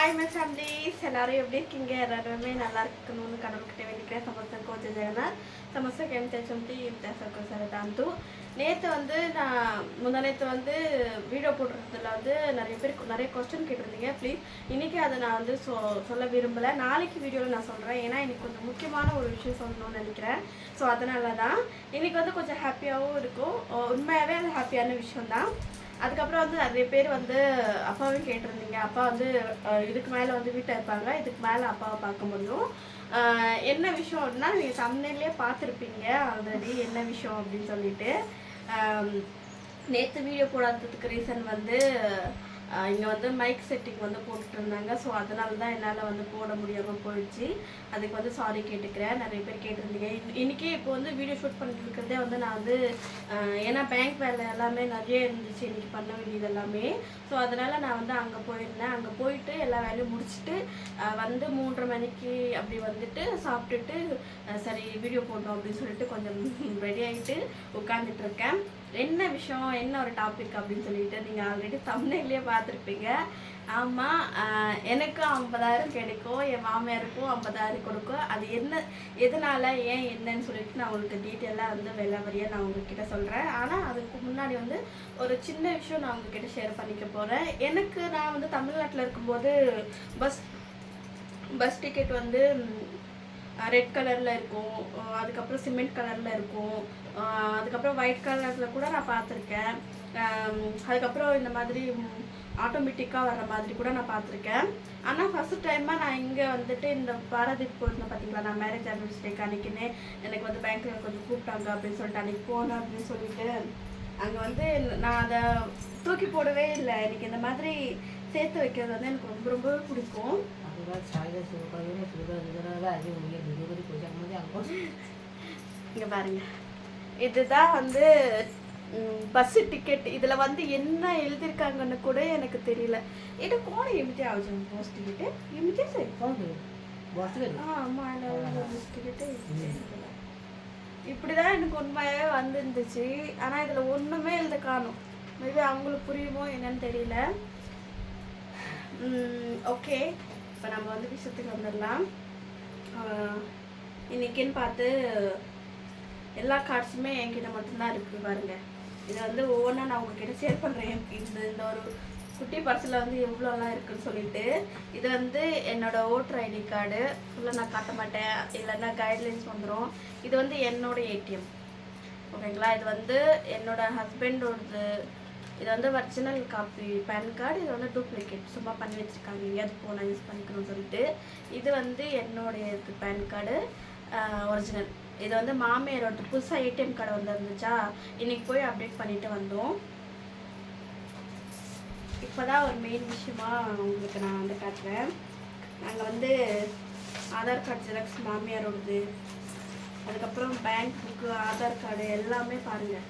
Hi my families எல்லாரும் எப்படி இருக்கீங்க? எல்லாருமே நல்லா இருக்கணும்னு கடவுள்கிட்ட வேண்டிக்கிறேன். சமோசம் கோச்சு ஜெகநாத் சமஸ்தர் கேம் தேச்சம்பி தேசக்கோ சார் தாந்து நேற்று வந்து நான் முந்தா நேற்று வந்து வீடியோ போட்டுறதுல வந்து நிறைய பேர் நிறைய கொஸ்டின் கேட்டிருந்தீங்க ப்ளீஸ் இன்றைக்கி அதை நான் வந்து சொ சொல்ல விரும்பலை. நாளைக்கு வீடியோவில் நான் சொல்கிறேன் ஏன்னா இன்றைக்கி கொஞ்சம் முக்கியமான ஒரு விஷயம் சொல்லணும்னு நினைக்கிறேன். ஸோ அதனால தான் இன்றைக்கி வந்து கொஞ்சம் ஹாப்பியாகவும் இருக்கும். உண்மையாகவே அது ஹாப்பியான விஷயம் தான் அதுக்கப்புறம் வந்து நிறைய பேர் வந்து அப்பாவையும் கேட்டிருந்தீங்க. அப்பா வந்து இதுக்கு மேலே வந்து வீட்டை இருப்பாங்க. இதுக்கு மேலே அப்பாவை பார்க்க முடியும். என்ன விஷயம் அப்படின்னா நீங்கள் தமிழ்நிலையே பார்த்துருப்பீங்க ஆல்ரெடி என்ன விஷயம் அப்படின்னு சொல்லிட்டு. நேற்று வீடியோ போடாததுக்கு ரீசன் வந்து இங்கே வந்து மைக் செட்டிங் வந்து போட்டுட்டு இருந்தாங்க ஸோ அதனால தான் என்னால் வந்து போட முடியாமல் போயிடுச்சு. அதுக்கு வந்து சாரி கேட்டுக்கிறேன். நிறைய பேர் கேட்டிருந்தீங்க. இன்- இன்னைக்கு இப்போ வந்து வீடியோ ஷூட் பண்ணிட்டுருக்கிறதே வந்து நான் வந்து ஏன்னா பேங்க் வேலை எல்லாமே நிறைய இருந்துச்சு. இன்றைக்கி பண்ண வேண்டியது எல்லாமே. ஸோ அதனால் நான் வந்து அங்கே போயிருந்தேன். அங்கே போயிட்டு எல்லா வேலையும் முடிச்சுட்டு வந்து மூன்றரை மணிக்கு அப்படி வந்துட்டு சாப்பிட்டுட்டு சரி வீடியோ போடணும் அப்படின்னு சொல்லிட்டு கொஞ்சம் ரெடி ஆகிட்டு உட்காந்துட்டு இருக்கேன் என்ன விஷயம்? என்ன ஒரு டாபிக் அப்படின்னு சொல்லிட்டு நீங்கள் ஆல்ரெடி தமிழ்லேயே பார்த்துருப்பீங்க. ஆமாம் எனக்கும் ஐம்பதாயிரம் கிடைக்கும் என் மாமியாருக்கும் ஐம்பதாயிரம் கொடுக்கும். அது என்ன எதனால ஏன் என்னன்னு சொல்லிட்டு நான் உங்களுக்கு டீட்டெயிலாக வந்து வெள்ளவரியாக நான் உங்ககிட்ட சொல்கிறேன் ஆனால் அதுக்கு முன்னாடி வந்து ஒரு சின்ன விஷயம் நான் உங்ககிட்ட ஷேர் பண்ணிக்க போகிறேன் எனக்கு நான் வந்து தமிழ்நாட்டில் இருக்கும்போது பஸ் பஸ் டிக்கெட் வந்து ரெட் கலரில் இருக்கும். அதுக்கப்புறம் சிமெண்ட் கலரில் இருக்கும். அதுக்கப்புறம் ஒயிட் கலரில் கூட நான் பார்த்துருக்கேன். அதுக்கப்புறம் இந்த மாதிரி ஆட்டோமேட்டிக்காக வர மாதிரி கூட நான் பார்த்துருக்கேன். ஆனால் ஃபஸ்ட் டைமாக நான் இங்கே வந்துட்டு இந்த பாரதீப் போயிருந்தேன் பார்த்தீங்களா நான் மேரேஜ் ஆனிவர்சரிக்கு அன்னைக்குன்னு எனக்கு வந்து பேங்க்கில் கொஞ்சம் கூப்பிட்டாங்க அப்படின்னு சொல்லிட்டு அன்றைக்கி போனேன் அப்படின்னு சொல்லிட்டு. அங்கே வந்து நான் அதை தூக்கி போடவே இல்லை. எனக்கு இந்த மாதிரி சேர்த்து வைக்கிறது வந்து எனக்கு ரொம்ப ரொம்ப பிடிக்கும். இங்கே பாருங்க. இதுதான் வந்து బస్సు టికెట్ ఇదిలో వంద ఎన్న ఎల్దిరికాంగన్న కూడా ఎనకు తెలియల ఇటు కోడ ఏమిటి అవసరం బస్ టికెట్ ఏమి చేసేది இப்படிதான் எனக்கு உண்மையாவே வந்துருந்துச்சு. ஆனா இதுல ஒண்ணுமே எழுத காணும். மேபி அவங்களுக்கு புரியுமோ என்னன்னு தெரியல. ஓகே இப்போ நம்ம வந்து விஷயத்துக்கு வந்துடலாம். இன்னைக்குன்னு பார்த்து எல்லா கார்ட்ஸுமே என்கிட்ட மட்டும்தான் இருக்குது பாருங்கள் இதை வந்து ஒவ்வொன்றா நான் உங்ககிட்ட ஷேர் பண்ணுறேன் இந்த இந்த ஒரு குட்டி பர்ஸில் வந்து எவ்வளோலாம் இருக்குன்னு சொல்லிட்டு இது வந்து என்னோட ஓட்டர் ஐடி கார்டு ஃபுல்லாக நான் காட்ட மாட்டேன். இல்லைன்னா கைட்லைன்ஸ் வந்துடும் இது வந்து என்னோட ஏடிஎம் ஓகேங்களா? இது வந்து என்னோட ஹஸ்பண்டோடது இது வந்து ஒரிஜினல் காப்பி பேன் கார்டு இது வந்து டூப்ளிகேட் சும்மா பண்ணி வச்சுருக்காங்க. எங்கேயாவது போனால் யூஸ் பண்ணிக்கணும்னு சொல்லிட்டு. இது வந்து என்னுடைய பேன் கார்டு ஒரிஜினல் இது வந்து மாமியாரோட புதுசாக ஏடிஎம் கார்டு வந்துருந்துச்சா? இன்றைக்கி இன்னைக்கு போய் அப்டேட் பண்ணிட்டு வந்தோம். இப்போதான் ஒரு மெயின் விஷயமாக உங்களுக்கு நான் வந்து காட்டுறேன். நாங்கள் வந்து ஆதார் கார்டு ஜெராக்ஸ் மாமியாரோடது அதுக்கப்புறம் பேங்க் புக்கு ஆதார் கார்டு எல்லாமே பாருங்கள்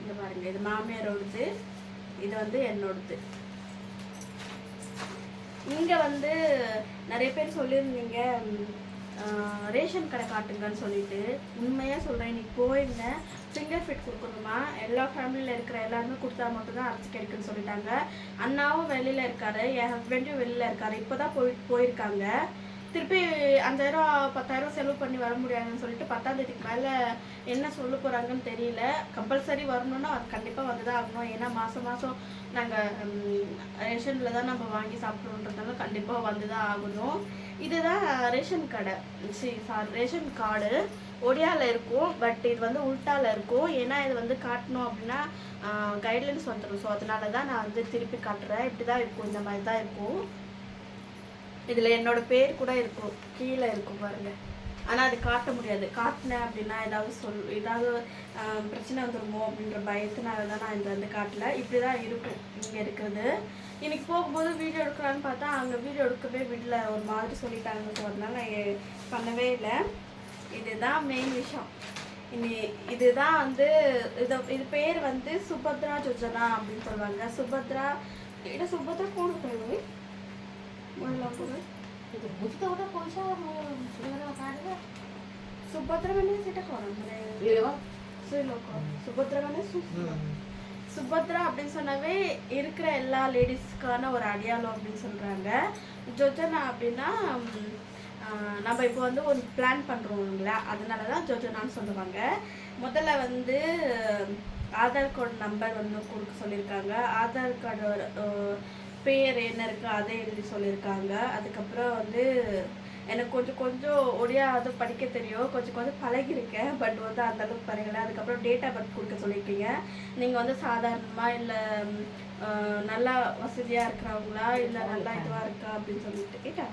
இந்த பாருங்கள் இது மாமியாரோடது இது வந்து என்னோடது. இங்கே வந்து நிறைய பேர் சொல்லியிருந்தீங்க ரேஷன் கடை காட்டுங்கன்னு சொல்லிட்டு உண்மையா சொல்றேன். இன்னைக்கு போயிருந்தேன் ஃபிங்கர் ஃபிட் கொடுக்கணுமா? எல்லா ஃபேமிலியில் இருக்கிற எல்லாருமே கொடுத்தா மட்டும்தான் அரைச்சி கிடைக்குன்னு சொல்லிட்டாங்க. அண்ணாவும் வெளியில் இருக்காரு. என் ஹஸ்பண்டும் வெளியில் இருக்காரு. இப்போதான் போய் போயிருக்காங்க. திருப்பி அஞ்சாயிரம் பத்தாயிரம் செலவு பண்ணி வர முடியாதுன்னு சொல்லிட்டு பத்தாம் தேதிக்கு மேலே என்ன சொல்ல போகிறாங்கன்னு தெரியல. கம்பல்சரி வரணும்னா அது கண்டிப்பாக வந்து தான் ஆகணும். ஏன்னா மாதம் மாதம் நாங்கள் ரேஷனில் தான் நம்ம வாங்கி சாப்பிட்றோன்றதுனால கண்டிப்பாக வந்து தான் ஆகணும். இதுதான் ரேஷன் கடை. சரி சார் ரேஷன் கார்டு ஒடியாவில் இருக்கும். பட் இது வந்து உல்டாவில் இருக்கும். ஏன்னா இது வந்து காட்டணும் அப்படின்னா கைட்லைன்ஸ் வந்துடும் ஸோ அதனால தான் நான் வந்து திருப்பி காட்டுறேன். இப்படி தான் இருக்கும். இந்த மாதிரி தான் இருக்கும். இதில் என்னோட பேர் கூட இருக்கும். கீழே இருக்கும் பாருங்கள் ஆனால் அது காட்ட முடியாது. காட்டினேன் அப்படின்னா ஏதாவது சொல் ஏதாவது பிரச்சனை வந்துருமோ அப்படின்ற பயத்தினால தான் நான் இதை வந்து காட்டல. இப்படி தான் இருக்கும் இங்கே இருக்கிறது. இன்னைக்கு போகும்போது வீடியோ எடுக்கலான்னு பார்த்தா அங்கே வீடியோ எடுக்கவே விடல. ஒரு மாதிரி சொல்லிட்டாங்க ஸோ அதனால நான் பண்ணவே இல்லை. இதுதான் மெயின் விஷயம். இனி இதுதான் வந்து இதை இது பேர் வந்து சுபத்ரா ஜோஜனா அப்படின்னு சொல்லுவாங்க. சுபத்ரா இல்லை சுபத்ரா கூட போயிடுவேன் বললাম করে কিন্তু বুঝতে ওটা পয়সা ছোটবেলা কাটবে সুভদ্রা சுபத்ரா சுபத்ரா அப்படின்னு சொன்னாவே இருக்கிற எல்லா லேடிஸ்க்கான ஒரு அடையாளம் அப்படின்னு சொல்கிறாங்க ஜோஜனா அப்படின்னா நம்ம இப்போ வந்து ஒரு பிளான் பண்ணுறோங்களா அதனால தான் ஜோஜனான்னு சொல்லுவாங்க. முதல்ல வந்து ஆதார் கார்டு நம்பர் ஒன்று கொடுக்க சொல்லியிருக்காங்க. ஆதார் கார்டு பேர் என்ன இருக்குது அதை எழுதி சொல்லியிருக்காங்க. அதுக்கப்புறம் வந்து எனக்கு கொஞ்சம் கொஞ்சம் ஒடியா அது படிக்க தெரியும். கொஞ்சம் கொஞ்சம் பழகிருக்கேன் பட் வந்து அந்த அளவுக்கு பழகலை. அதுக்கப்புறம் டேட் ஆஃப் பர்த் கொடுக்க சொல்லியிருக்கீங்க. நீங்கள் வந்து சாதாரணமாக இல்லை நல்லா வசதியாக இருக்கிறவங்களா? இல்லை நல்லா இதுவாக இருக்கா? அப்படின்னு சொல்லிட்டு கேட்டா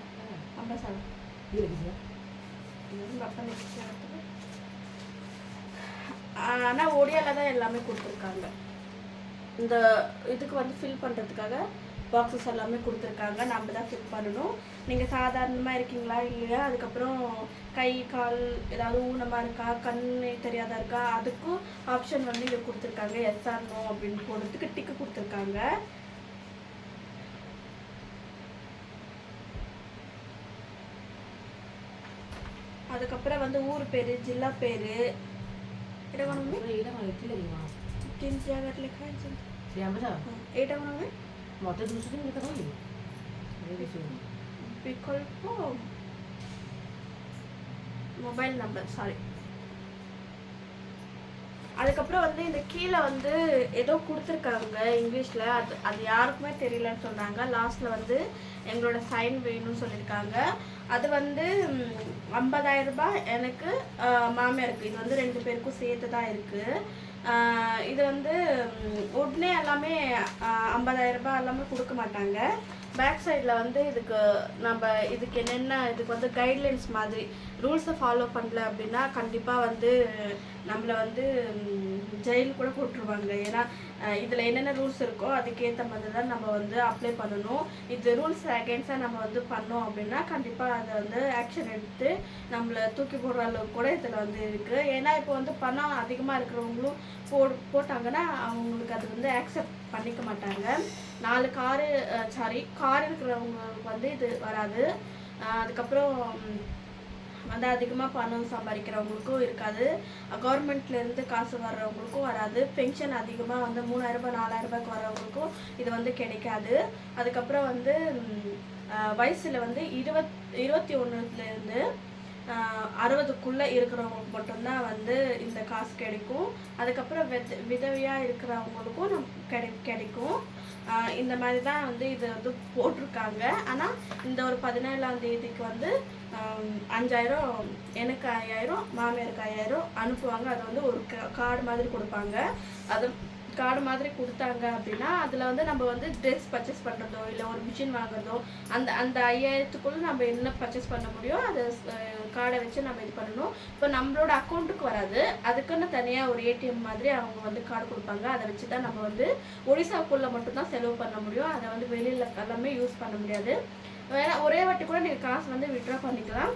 அம்மா சார். ஆனால் ஒடியால தான் எல்லாமே கொடுத்துருக்காங்க. இந்த இதுக்கு வந்து ஃபில் பண்ணுறதுக்காக பாக்ஸஸ் எல்லாமே கொடுத்துருக்காங்க. நம்ம தான் ஃபிட் பண்ணணும். நீங்கள் சாதாரணமாக இருக்கீங்களா? இல்லையா? அதுக்கப்புறம் கை கால் ஏதாவது ஊனமாக இருக்கா? கண் தெரியாத இருக்கா? அதுக்கும் ஆப்ஷன் வந்து இதை கொடுத்துருக்காங்க. எஸ் ஆர் அப்படின்னு போடுறதுக்கு டிக்கு கொடுத்துருக்காங்க. அதுக்கப்புறம் வந்து ஊர் பேர் ஜில்லா பேர். এটা কোনো এটা মানে কি লাগবে Motor dulu sini kita kali. Ini di Mobile number, sorry. அதுக்கப்புறம் வந்து இந்த கீழே வந்து ஏதோ கொடுத்துருக்காங்க இங்கிலீஷில். அது அது யாருக்குமே தெரியலன்னு சொன்னாங்க லாஸ்ட்டில் வந்து எங்களோட சைன் வேணும்னு சொல்லியிருக்காங்க. அது வந்து ஐம்பதாயிரம் ரூபாய் எனக்கு மாமியாருக்கு. இது வந்து ரெண்டு பேருக்கும் சேர்த்து தான் இருக்குது இது வந்து உடனே எல்லாமே ஐம்பதாயிரம் ரூபாய் எல்லாமே கொடுக்க மாட்டாங்க. பேக் சைடில் வந்து இதுக்கு நம்ம இதுக்கு என்னென்ன இதுக்கு வந்து கைட்லைன்ஸ் மாதிரி ரூல்ஸை ஃபாலோ பண்ணல அப்படின்னா கண்டிப்பாக வந்து நம்மளை வந்து ஜெயில் கூட போட்டுருவாங்க. ஏன்னா இதில் என்னென்ன ரூல்ஸ் இருக்கோ அதுக்கேற்ற மாதிரி தான் நம்ம வந்து அப்ளை பண்ணணும். இது ரூல்ஸ் அகேன்ஸ்டாக நம்ம வந்து பண்ணோம் அப்படின்னா கண்டிப்பாக அதை வந்து ஆக்ஷன் எடுத்து நம்மளை தூக்கி போடுற அளவுக்கு கூட இதில் வந்து இருக்குது ஏன்னா இப்போ வந்து பணம் அதிகமாக இருக்கிறவங்களும் போ போட்டாங்கன்னா அவங்களுக்கு அது வந்து ஆக்செப்ட் பண்ணிக்க மாட்டாங்க. நாலு காரு சாரி கார் இருக்கிறவங்களுக்கு வந்து இது வராது. அதுக்கப்புறம் வந்து அதிகமாக பணம் சம்பாதிக்கிறவங்களுக்கும் இருக்காது. கவர்மெண்ட்லேருந்து காசு வர்றவங்களுக்கும் வராது. பென்ஷன் அதிகமாக வந்து மூணாயிரரூபா நாலாயிரரூபாய்க்கு நாலாயிரம் ரூபாய்க்கு வர்றவங்களுக்கும் இது வந்து கிடைக்காது. அதுக்கப்புறம் வந்து வயசில் வந்து இருபத் இருபத்தி ஒன்றுலேருந்து அறுபதுக்குள்ளே இருக்கிறவங்களுக்கு மட்டும்தான் வந்து இந்த காசு கிடைக்கும். அதுக்கப்புறம் வித விதவையாக இருக்கிறவங்களுக்கும் நம் கிடை கிடைக்கும். இந்த மாதிரி தான் வந்து இது வந்து போட்டிருக்காங்க. ஆனால் இந்த ஒரு பதினேழாம் தேதிக்கு வந்து அஞ்சாயிரம் எனக்கு ஐயாயிரம் மாமியாருக்கு ஐயாயிரம் அனுப்புவாங்க. அது வந்து ஒரு கார்டு மாதிரி கொடுப்பாங்க. அது கார்டு மாதிரி கொடுத்தாங்க அப்படின்னா அதில் வந்து நம்ம வந்து ட்ரெஸ் பர்ச்சேஸ் பண்ணுறதோ இல்லை ஒரு மிஷின் வாங்குறதோ அந்த அந்த ஐயாயிரத்துக்குள்ளே நம்ம என்ன பர்ச்சேஸ் பண்ண முடியும் அதை கார்டை வச்சு நம்ம இது பண்ணணும். இப்போ நம்மளோட அக்கௌண்ட்டுக்கு வராது. அதுக்குன்னு தனியாக ஒரு ஏடிஎம் மாதிரி அவங்க வந்து கார்டு கொடுப்பாங்க. அதை வச்சு தான் நம்ம வந்து ஒடிசாக்குள்ளே மட்டும்தான் செலவு பண்ண முடியும். அதை வந்து வெளியில் எல்லாமே யூஸ் பண்ண முடியாது. வேணா ஒரே வாட்டி கூட நீங்கள் காசு வந்து விட்ரா பண்ணிக்கலாம்.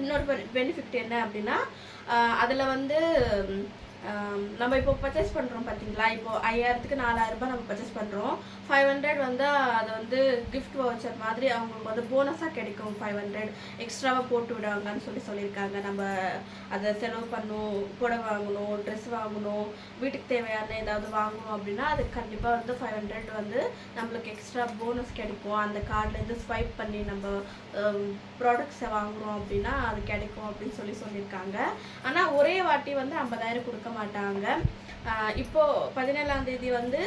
இன்னொரு பெனிஃபிட் என்ன அப்படின்னா அதில் வந்து நம்ம இப்போ பர்ச்சேஸ் பண்ணுறோம் பார்த்தீங்களா? இப்போ ஐயாயிரத்துக்கு நாலாயிரம் ரூபாய் நம்ம பர்ச்சேஸ் பண்ணுறோம் ஃபைவ் ஹண்ட்ரட் வந்து அதை வந்து கிஃப்ட் வவுச்சர் மாதிரி அவங்களுக்கு வந்து போனஸாக கிடைக்கும் ஃபைவ் ஹண்ட்ரட் எக்ஸ்ட்ராவாக போட்டு விடுவாங்கன்னு சொல்லி சொல்லியிருக்காங்க. நம்ம அதை செலவு பண்ணணும் புடவை வாங்கணும் ட்ரெஸ் வாங்கணும் வீட்டுக்கு தேவையான ஏதாவது வாங்கணும் அப்படின்னா அது கண்டிப்பாக வந்து ஃபைவ் ஹண்ட்ரட் வந்து நம்மளுக்கு எக்ஸ்ட்ரா போனஸ் கிடைக்கும். அந்த கார்ட்லேருந்து ஸ்வைப் பண்ணி நம்ம ப்ராடக்ட்ஸை வாங்குறோம் அப்படின்னா அது கிடைக்கும் அப்படின்னு சொல்லி சொல்லியிருக்காங்க. ஆனால் ஒரே வாட்டி வந்து ஐம்பதாயிரம் கொடுக்க மாட்டாங்க. இப்போது பதினேழாம் தேதி வந்து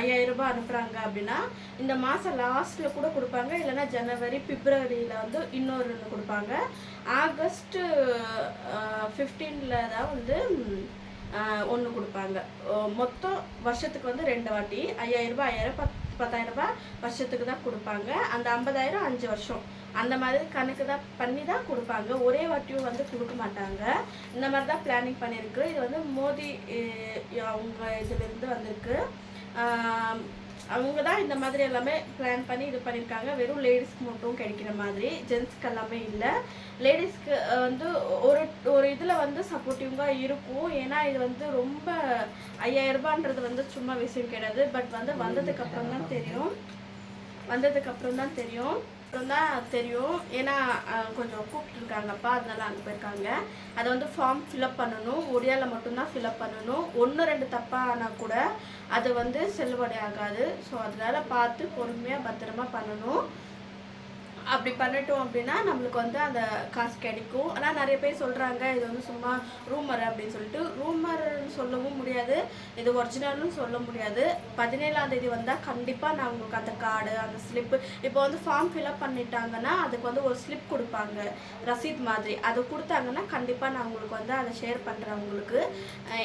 ஐயாயிரம் ரூபாய் அனுப்புகிறாங்க அப்படின்னா இந்த மாதம் லாஸ்ட்டில் கூட கொடுப்பாங்க. இல்லைன்னா ஜனவரி பிப்ரவரியில் வந்து இன்னொரு ஒன்று கொடுப்பாங்க. ஆகஸ்ட்டு ஃபிஃப்டீனில் தான் வந்து ஒன்று கொடுப்பாங்க. மொத்தம் வருஷத்துக்கு வந்து ரெண்டு வாட்டி. ஐயாயிரம் ரூபாய் ஐயாயிரம் பத் பத்தாயிரம் ரூபாய் வருஷத்துக்கு தான் கொடுப்பாங்க. அந்த ஐம்பதாயிரம் அஞ்சு வருஷம். அந்த மாதிரி கணக்கு தான் பண்ணி தான் கொடுப்பாங்க. ஒரே வாட்டியும் வந்து கொடுக்க மாட்டாங்க. இந்த மாதிரி தான் பிளானிங் பண்ணியிருக்கு இது வந்து மோடி அவங்க இதுலேருந்து வந்திருக்கு. அவங்க தான் இந்த மாதிரி எல்லாமே பிளான் பண்ணி இது பண்ணியிருக்காங்க வெறும் லேடிஸ்க்கு மட்டும் கிடைக்கிற மாதிரி. ஜென்ஸ்க்கு எல்லாமே இல்லை. லேடிஸ்க்கு வந்து ஒரு ஒரு இதில் வந்து சப்போர்ட்டிவாக இருக்கும். ஏன்னா இது வந்து ரொம்ப ஐயாயிரம் ரூபான்றது வந்து சும்மா விஷயம் கிடையாது. பட் வந்து வந்ததுக்கப்புறம் தான் தெரியும். வந்ததுக்கப்புறம் தான் தெரியும். அப்புறம் தான் தெரியும். ஏன்னா கொஞ்சம் கூப்பிட்டுருக்காங்கப்பா அதனால அங்கே போயிருக்காங்க. அதை வந்து ஃபார்ம் ஃபில்அப் பண்ணணும். ஒடியாவில் மட்டும்தான் ஃபில்அப் பண்ணணும். ஒன்று ரெண்டு தப்பாக ஆனால் கூட அது வந்து செல்லுபடி ஆகாது ஸோ அதனால் பார்த்து பொறுமையாக பத்திரமா பண்ணணும். அப்படி பண்ணிட்டோம் அப்படின்னா நம்மளுக்கு வந்து அந்த காசு கிடைக்கும். ஆனால் நிறைய பேர் சொல்கிறாங்க இது வந்து சும்மா ரூமர் அப்படின்னு சொல்லிட்டு. ரூமர்னு சொல்லவும் முடியாது. இது ஒரிஜினல்னு சொல்ல முடியாது. பதினேழாம் தேதி வந்தால் கண்டிப்பாக நான் உங்களுக்கு அந்த கார்டு அந்த ஸ்லிப்பு இப்போ வந்து ஃபார்ம் ஃபில்அப் பண்ணிட்டாங்கன்னா அதுக்கு வந்து ஒரு ஸ்லிப் கொடுப்பாங்க ரசீத் மாதிரி. அது கொடுத்தாங்கன்னா கண்டிப்பாக நான் உங்களுக்கு வந்து அதை ஷேர் பண்ணுறேன் உங்களுக்கு.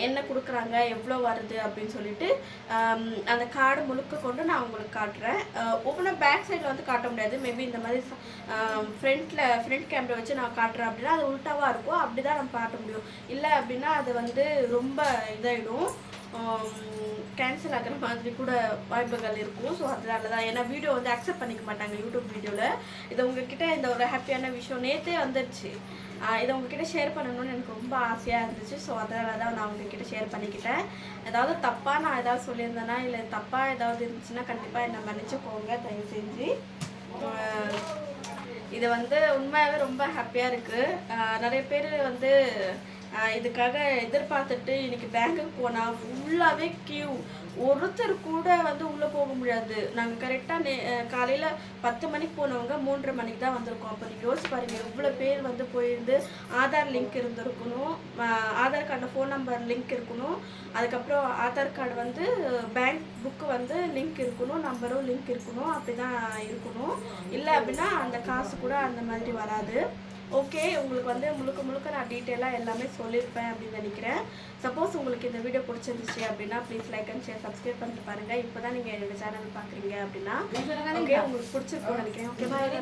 என்ன கொடுக்குறாங்க எவ்வளோ வருது அப்படின்னு சொல்லிட்டு அந்த கார்டு முழுக்க கொண்டு நான் உங்களுக்கு காட்டுறேன். ஓப்பனாக பேக் சைடில் வந்து காட்ட முடியாது. மேபி இந்த மாதிரி ஃப்ரண்ட்டில் ஃப்ரண்ட் கேமரா வச்சு நான் காட்டுறேன் அப்படின்னா அது உல்ட்டாவாக இருக்கும் அப்படி தான் நம்ம காட்ட முடியும். இல்லை அப்படின்னா அது வந்து ரொம்ப இதாகிடும் கேன்சல் ஆகிற மாதிரி கூட வாய்ப்புகள் இருக்கும். ஸோ அதனால தான் ஏன்னா வீடியோ வந்து அக்செப்ட் பண்ணிக்க மாட்டாங்க யூடியூப் வீடியோவில் இது உங்ககிட்ட இந்த ஒரு ஹாப்பியான விஷயம் நேற்றே வந்துடுச்சு இதை உங்ககிட்ட ஷேர் பண்ணணும்னு எனக்கு ரொம்ப ஆசையாக இருந்துச்சு. ஸோ அதனால தான் நான் உங்ககிட்ட ஷேர் பண்ணிக்கிட்டேன். ஏதாவது தப்பாக நான் ஏதாவது சொல்லியிருந்தேன்னா இல்லை தப்பாக ஏதாவது இருந்துச்சுன்னா கண்டிப்பாக என்னை மன்னிச்சுக்கோங்க தயவு செஞ்சு. இது வந்து உண்மையாகவே ரொம்ப ஹாப்பியாக இருக்குது நிறைய பேர் வந்து இதுக்காக எதிர்பார்த்துட்டு இன்னைக்கு பேங்க்குக்கு போனால் ஃபுல்லாகவே கியூ ஒருத்தர் கூட வந்து உள்ளே போக முடியாது. நாங்கள் கரெக்டாக நே காலையில் பத்து மணிக்கு போனவங்க மூன்றரை மணிக்கு தான் வந்திருக்கோம். அப்போ நீங்கள் யோசிச்சு பாருங்க எவ்வளோ பேர் வந்து போயிருந்து ஆதார் லிங்க் இருந்திருக்கணும். ஆதார் கார்டில் ஃபோன் நம்பர் லிங்க் இருக்கணும். அதுக்கப்புறம் ஆதார் கார்டு வந்து பேங்க் புக்கு வந்து லிங்க் இருக்கணும் நம்பரும் லிங்க் இருக்கணும் அப்படி தான் இருக்கணும். இல்லை அப்படின்னா அந்த காசு கூட அந்த மாதிரி வராது. ஓகே உங்களுக்கு வந்து முழுக்க முழுக்க நான் டீட்டெயிலாக எல்லாமே சொல்லியிருப்பேன் அப்படின்னு நினைக்கிறேன். சப்போஸ் உங்களுக்கு இந்த வீடியோ பிடிச்சிருந்துச்சு அப்படின்னா please like and share subscribe பண்ணிட்டு பாருங்கள் இப்போ தான் நீங்கள் என்னோட சேனல் பார்க்குறீங்க அப்படின்னா உங்களுக்கு பிடிச்சிருக்கும்னு நினைக்கிறேன். Okay bye